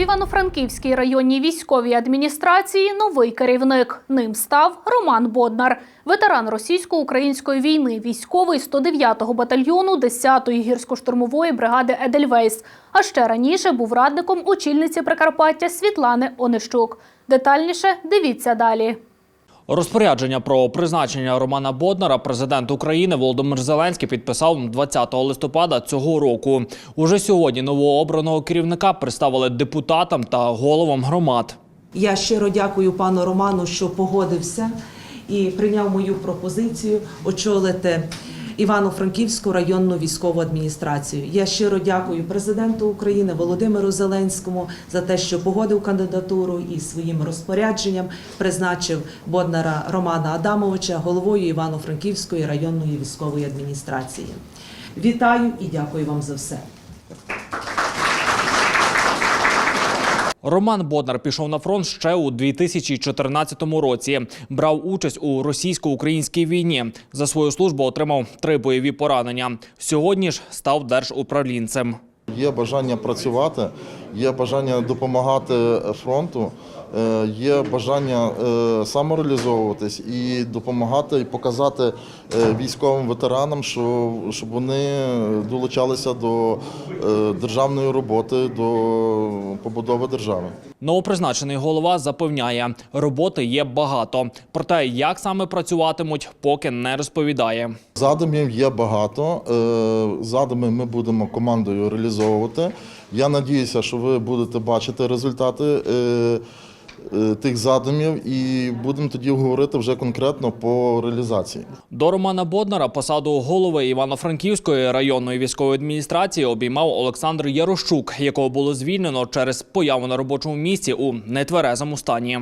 Івано-Франківській районній військовій адміністрації новий керівник. Ним став Роман Боднар, ветеран російсько-української війни, військовий 109-го батальйону 10-ї гірсько-штурмової бригади Едельвейс. А ще раніше був радником очільниці Прикарпаття Світлани Онищук. Детальніше дивіться далі. Розпорядження про призначення Романа Боднара президент України Володимир Зеленський підписав 20 листопада цього року. Уже сьогодні новообраного керівника представили депутатам та головам громад. Я щиро дякую пану Роману, що погодився і прийняв мою пропозицію очолити Івано-Франківську районну військову адміністрацію. Я щиро дякую президенту України Володимиру Зеленському за те, що погодив кандидатуру і своїм розпорядженням призначив Боднара Романа Адамовича головою Івано-Франківської районної військової адміністрації. Вітаю і дякую вам за все. Роман Боднар пішов на фронт ще у 2014 році. Брав участь у російсько-українській війні. За свою службу отримав три бойові поранення. Сьогодні ж став держуправлінцем. Є бажання працювати, є бажання допомагати фронту, є бажання е, самореалізовуватись і допомагати і показати е, військовим ветеранам, що щоб вони долучалися до е, державної роботи, до побудови держави. Новопризначений голова запевняє, роботи є багато. Проте, як саме працюватимуть, поки не розповідає. Задумів є багато. Е, Задуми ми будемо командою реалізовувати. Я надіюся, що ви будете бачити результати е, е, тих задумів, і будемо тоді говорити вже конкретно по реалізації. До Романа Боднара посаду голови Івано-Франківської районної військової адміністрації обіймав Олександр Ярощук, якого було звільнено через появу на робочому місці у нетверезому стані.